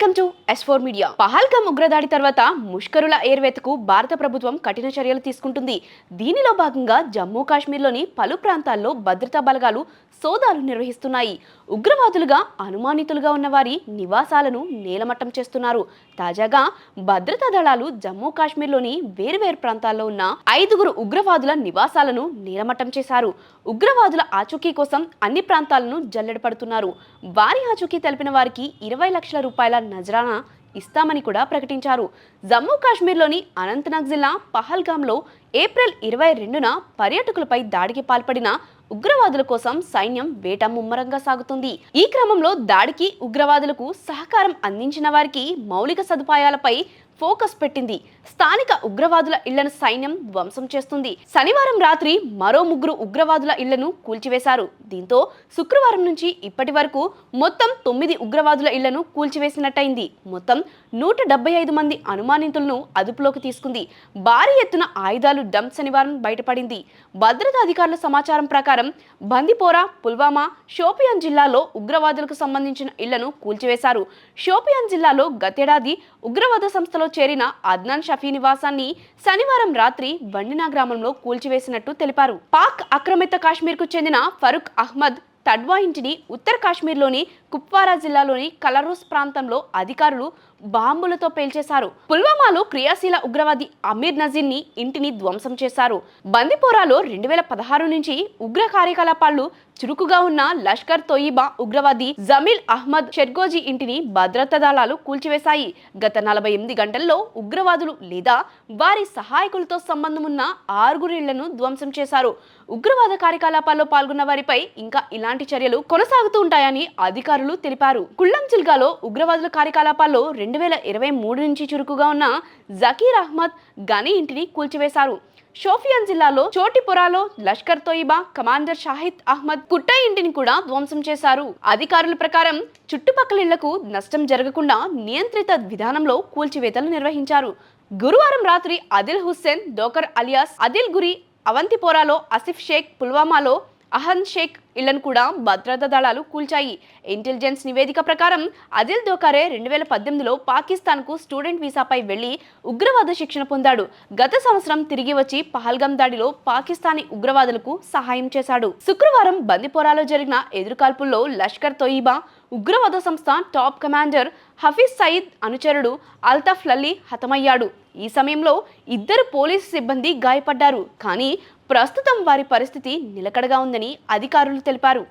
Welcome to S four media Pahalgam ఉగ్రదాడి తర్వాత ముష్కరుల ఏర్వేతకు భారత ప్రభుత్వం కఠిన చర్యలు తీసుకుంటుంది. దీనిలో భాగంగా జమ్మూ కాశ్మీర్లోని పలు ప్రాంతాల్లో భద్రతా బలగాలు సోదాలు నిర్వహిస్తున్నాయి. ఉగ్రవాదులుగా అనుమానితులుగా ఉన్న వారి నివాసాలను నేలమట్టం చేస్తున్నారు. తాజాగా భద్రతా దళాలు జమ్మూ కాశ్మీర్లోని వేర్వేరు ప్రాంతాల్లో ఉన్న ఐదుగురు ఉగ్రవాదుల నివాసాలను నేలమట్టం చేశారు. ఉగ్రవాదుల ఆచూకీ కోసం అన్ని ప్రాంతాలను జల్లెడ పడుతున్నారు. వారి ఆచూకీ తెలిపిన వారికి ఇరవై లక్షల రూపాయల నజరానా ఇస్తామని కూడా ప్రకటించారు. జమ్మూ కాశ్మీర్లోని అనంతనాగ్ జిల్లా పహల్గామ్లో ఏప్రిల్ ఇరవై రెండున పర్యాటకులపై దాడికి పాల్పడిన ఉగ్రవాదుల కోసం సైన్యం వేట ముమ్మరంగా సాగుతుంది. ఈ క్రమంలో దాడికి ఉగ్రవాదులకు సహకారం అందించిన వారికి మౌలిక సదుపాయాలపై ఫోకస్ పెట్టింది. స్థానిక ఉగ్రవాదుల ఇళ్ళను సైన్యం ధ్వంసం చేస్తుంది. శనివారం రాత్రి మరో ముగ్గురు ఉగ్రవాదుల ఇళ్ళను కూల్చివేశారు. దీంతో శుక్రవారం నుంచి ఇప్పటి వరకు మొత్తం తొమ్మిది ఉగ్రవాదుల ఇళ్ళను కూల్చివేసినట్టయింది. మొత్తం నూట డెబ్బై ఐదు మంది అనుమానితులను అదుపులోకి తీసుకుంది. భారీ ఎత్తున ఆయుధాలు డంప్ శనివారం బయటపడింది. భద్రతా అధికారుల సమాచారం ప్రకారం బందిపోరా పుల్వామా షోపియాన్ జిల్లాలో ఉగ్రవాదులకు సంబంధించిన ఇళ్ళను కూల్చివేశారు. షోపియాన్ జిల్లాలో గతేడాది ఉగ్రవాద సంస్థలో చేరిన అద్నాన్ షఫీ నివాసాన్ని శనివారం రాత్రి బండినా గ్రామంలో కూల్చివేసినట్టు తెలిపారు. పాక్ ఆక్రమిత కాశ్మీర్కు చెందిన ఫరూక్ అహ్మద్ తడ్వా ఇంటిని ఉత్తర కాశ్మీర్లోని కుప్వారా జిల్లాలోని కలరూస్ ప్రాంతంలో అధికారులు బాంబులతో పేల్చేశారు. పుల్వామాలో క్రియాశీల ఉగ్రవాది అమీర్ నజీర్ని ఇంటిని ధ్వంసం చేశారు. బందిపోరాలో రెండు వేల పదహారు నుంచి ఉగ్ర కార్యకలాపాలు చురుకుగా ఉన్న లష్కర్ తోయిబా ఉగ్రవాది జమీల్ అహ్మద్ షెర్గోజీ ఇంటిని భద్రతా దళాలు కూల్చివేశాయి. గత నలభై ఎనిమిది గంటల్లో ఉగ్రవాదులు లేదా వారి సహాయకులతో సంబంధం ఉన్న ఆరుగురు ధ్వంసం చేశారు. ఉగ్రవాద కార్యకలాపాల్లో పాల్గొన్న వారిపై ఇంకా ఇలాంటి చర్యలు కొనసాగుతూ ఉంటాయని అధికారులు తెలిపారు. కుల్లం జిల్గాలో ఉగ్రవాదుల కార్యకలాపాల్లో రెండు వేల ఇరవై మూడు నుంచి చురుకుగా ఉన్న జకీర్ అహ్మద్ గనీ ఇంటిని కూల్చివేశారు. షోఫియాన్ జిల్లాలో చోటిపురాలో లష్కర్ తోయిబా కమాండర్ షాహిద్ అహ్మద్ కుట్ట ఇంటిని కూడా ధ్వంసం చేశారు. అధికారుల ప్రకారం చుట్టుపక్కల ఇళ్ళకు నష్టం జరగకుండా నియంత్రిత విధానంలో కూల్చివేతలు నిర్వహించారు. గురువారం రాత్రి అదిల్ హుస్సేన్ డోకర్ అలియాస్ అదిల్ గురి అవంతిపోరాలో అసిఫ్ షేక్ పుల్వామాలో అహన్ షేక్ ఇళ్ళను కూడా భద్రతా దళాలు కూల్చాయి. ఇంటెలిజెన్స్ నివేదిక ప్రకారం అదిల్ దోకారే రెండు వేల పద్దెనిమిదిలో పాకిస్తాన్కు స్టూడెంట్ వీసాపై వెళ్ళి ఉగ్రవాద శిక్షణ పొందాడు. గత సంవత్సరం తిరిగి వచ్చి పహల్గం దాడిలో పాకిస్తానీ ఉగ్రవాదులకు సహాయం చేశాడు. శుక్రవారం బందిపోరాలో జరిగిన ఎదురుకాల్పుల్లో లష్కర్ తొయిబా ఉగ్రవాద సంస్థ టాప్ కమాండర్ హఫీజ్ సయీద్ అనుచరుడు అల్తాఫ్ లల్లీ హతమయ్యాడు. ఈ సమయంలో ఇద్దరు పోలీసు సిబ్బంది గాయపడ్డారు. కానీ ప్రస్తుతం వారి పరిస్థితి నిలకడగా ఉందని అధికారులు తెలిపారు